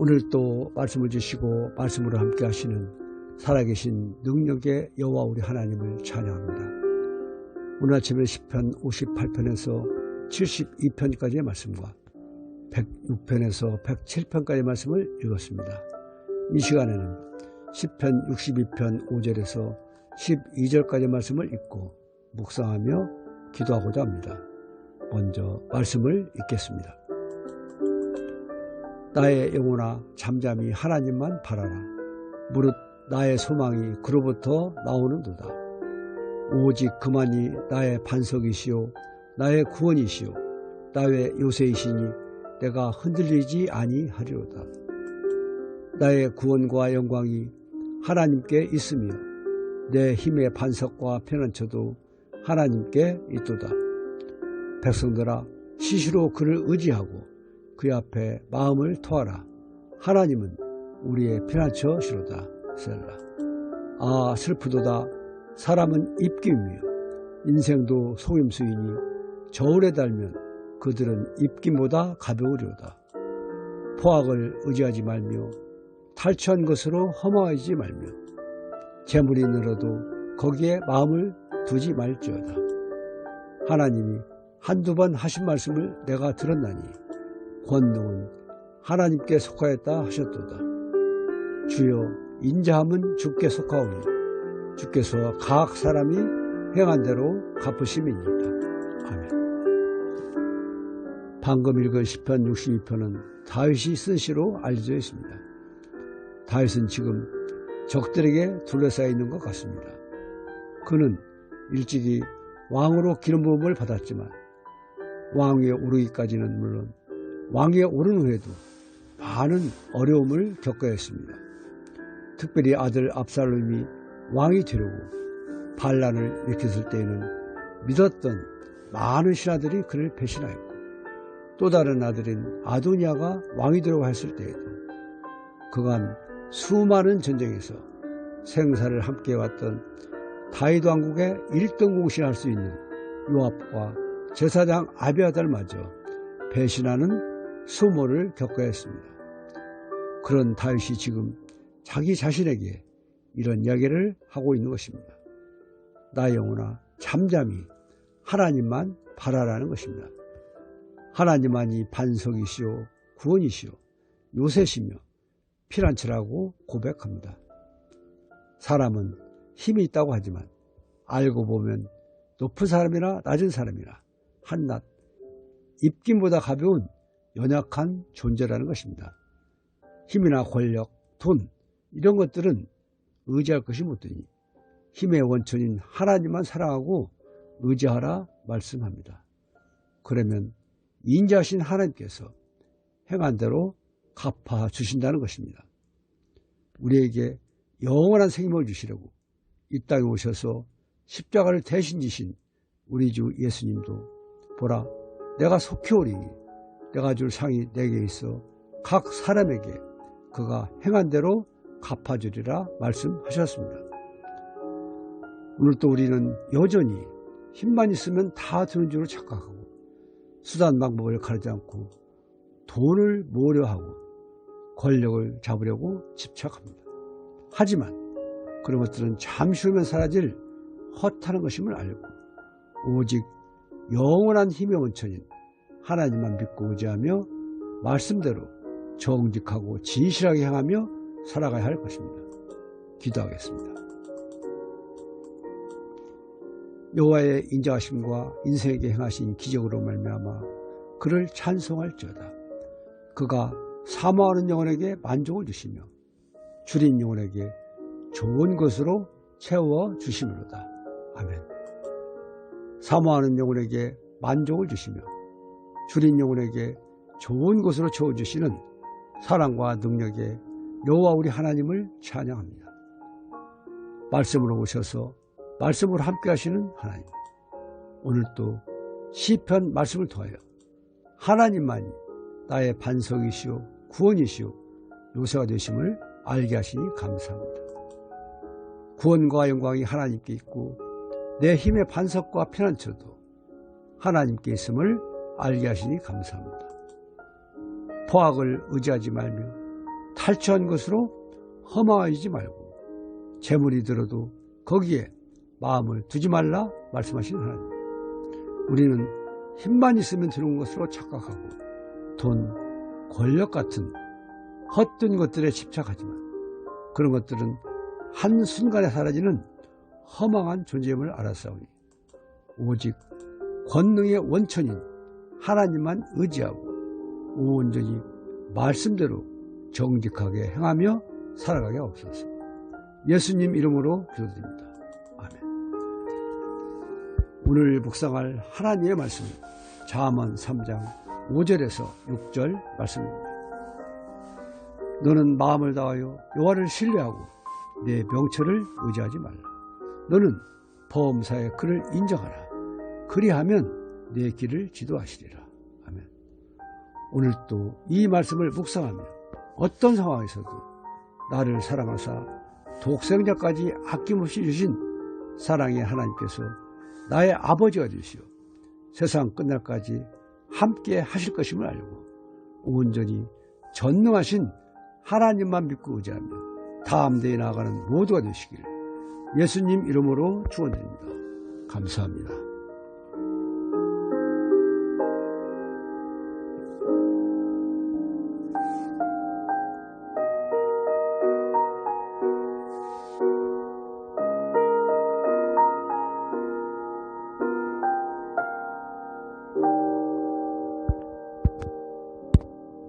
오늘도 말씀을 주시고 말씀으로 함께 하시는 살아계신 능력의 여호와 우리 하나님을 찬양합니다. 오늘 아침에 10편 58편에서 72편까지의 말씀과 106편에서 107편까지의 말씀을 읽었습니다. 이 시간에는 10편 62편 5절에서 12절까지의 말씀을 읽고 묵상하며 기도하고자 합니다. 먼저 말씀을 읽겠습니다. 나의 영혼아 잠잠히 하나님만 바라라. 무릇 나의 소망이 그로부터 나오는도다. 오직 그만이 나의 반석이시요 나의 구원이시요 나의 요새이시니 내가 흔들리지 아니하리로다. 나의 구원과 영광이 하나님께 있으며 내 힘의 반석과 편안처도 하나님께 있도다. 백성들아 시시로 그를 의지하고 그 앞에 마음을 토하라. 하나님은 우리의 피난처시로다. 셀라. 아 슬프도다. 사람은 입김이며 인생도 속임수이니 저울에 달면 그들은 입김보다 가벼우려다. 포악을 의지하지 말며 탈취한 것으로 허망하지 말며 재물이 늘어도 거기에 마음을 두지 말지어다. 하나님이 한두 번 하신 말씀을 내가 들었나니 권능은 하나님께 속하였다 하셨도다. 주여 인자함은 주께 속하오니 주께서 각 사람이 행한 대로 갚으심이니이다. 아멘. 방금 읽은 10편 62편은 다윗이 쓴 시로 알려져 있습니다. 다윗은 지금 적들에게 둘러싸여 있는 것 같습니다. 그는 일찍이 왕으로 기름 부음을 받았지만 왕위에 오르기까지는 물론 왕위에 오른 후에도 많은 어려움을 겪어야 했습니다. 특별히 아들 압살롬이 왕이 되려고 반란을 일으켰을 때에는 믿었던 많은 신하들이 그를 배신하였고 또 다른 아들인 아도니아가 왕이 되려고 했을 때에도 그간 수많은 전쟁에서 생사를 함께 왔던 다윗 왕국의 1등 공신할 수 있는 요압과 제사장 아비아달마저 배신하는 수모를 겪어야 했습니다. 그런 다윗이 지금 자기 자신에게 이런 이야기를 하고 있는 것입니다. 나 영혼아 잠잠히 하나님만 바라라는 것입니다. 하나님만이 반석이시오 구원이시오 요새시며 피란치라고 고백합니다. 사람은 힘이 있다고 하지만 알고 보면 높은 사람이나 낮은 사람이나 한낱 입김보다 가벼운 연약한 존재라는 것입니다. 힘이나 권력, 돈 이런 것들은 의지할 것이 못 되니 힘의 원천인 하나님만 사랑하고 의지하라 말씀합니다. 그러면 인자하신 하나님께서 행한 대로 갚아 주신다는 것입니다. 우리에게 영원한 생명을 주시려고 이 땅에 오셔서 십자가를 대신 지신 우리 주 예수님도 보라 내가 속히 오리니 내가 줄 상이 내게 있어 각 사람에게 그가 행한 대로 갚아주리라 말씀하셨습니다. 오늘 또 우리는 여전히 힘만 있으면 다 되는 줄로 착각하고 수단 방법을 가리지 않고 돈을 모으려 하고 권력을 잡으려고 집착합니다. 하지만 그런 것들은 잠시 후면 사라질 헛하는 것임을 알고 오직 영원한 힘의 원천인 하나님만 믿고 의지하며 말씀대로 정직하고 진실하게 향하며 살아가야 할 것입니다. 기도하겠습니다. 여호와의 인자하심과 인생에게 행하신 기적으로 말미암아 그를 찬송할지어다. 그가 사모하는 영혼에게 만족을 주시며 줄인 영혼에게 좋은 것으로 채워 주심으로다. 아멘. 사모하는 영혼에게 만족을 주시며 줄인 영혼에게 좋은 것으로 채워주시는 사랑과 능력의 여호와 우리 하나님을 찬양합니다. 말씀으로 오셔서 말씀으로 함께 하시는 하나님. 오늘도 시편 말씀을 통하여 하나님만이 나의 반석이시오 구원이시오 요새가 되심을 알게 하시니 감사합니다. 구원과 영광이 하나님께 있고 내 힘의 반석과 피난처도 하나님께 있음을 알게 하시니 감사합니다. 포악을 의지하지 말며 탈취한 것으로 허망하지 말고 재물이 들어도 거기에 마음을 두지 말라 말씀하시는 하나님. 우리는 힘만 있으면 들어온 것으로 착각하고 돈, 권력 같은 헛된 것들에 집착하지만 그런 것들은 한순간에 사라지는 허망한 존재임을 알았사오니 오직 권능의 원천인 하나님만 의지하고 온전히 말씀대로 정직하게 행하며 살아가게 없소서. 예수님 이름으로 기도드립니다. 아멘. 오늘 묵상할 하나님의 말씀은 자만 3장 5절에서 6절 말씀입니다. 너는 마음을 다하여 여호와를 신뢰하고 내 명철을 의지하지 말라. 너는 범사의 그를 인정하라. 그리하면 내 길을 지도하시리라. 아멘. 오늘도 이 말씀을 묵상하며 어떤 상황에서도 나를 사랑하사 독생자까지 아낌없이 주신 사랑의 하나님께서 나의 아버지가 되시오. 세상 끝날까지 함께 하실 것임을 알고 온전히 전능하신 하나님만 믿고 의지하며 다음 대에 나아가는 모두가 되시길 예수님 이름으로 축원드립니다. 감사합니다.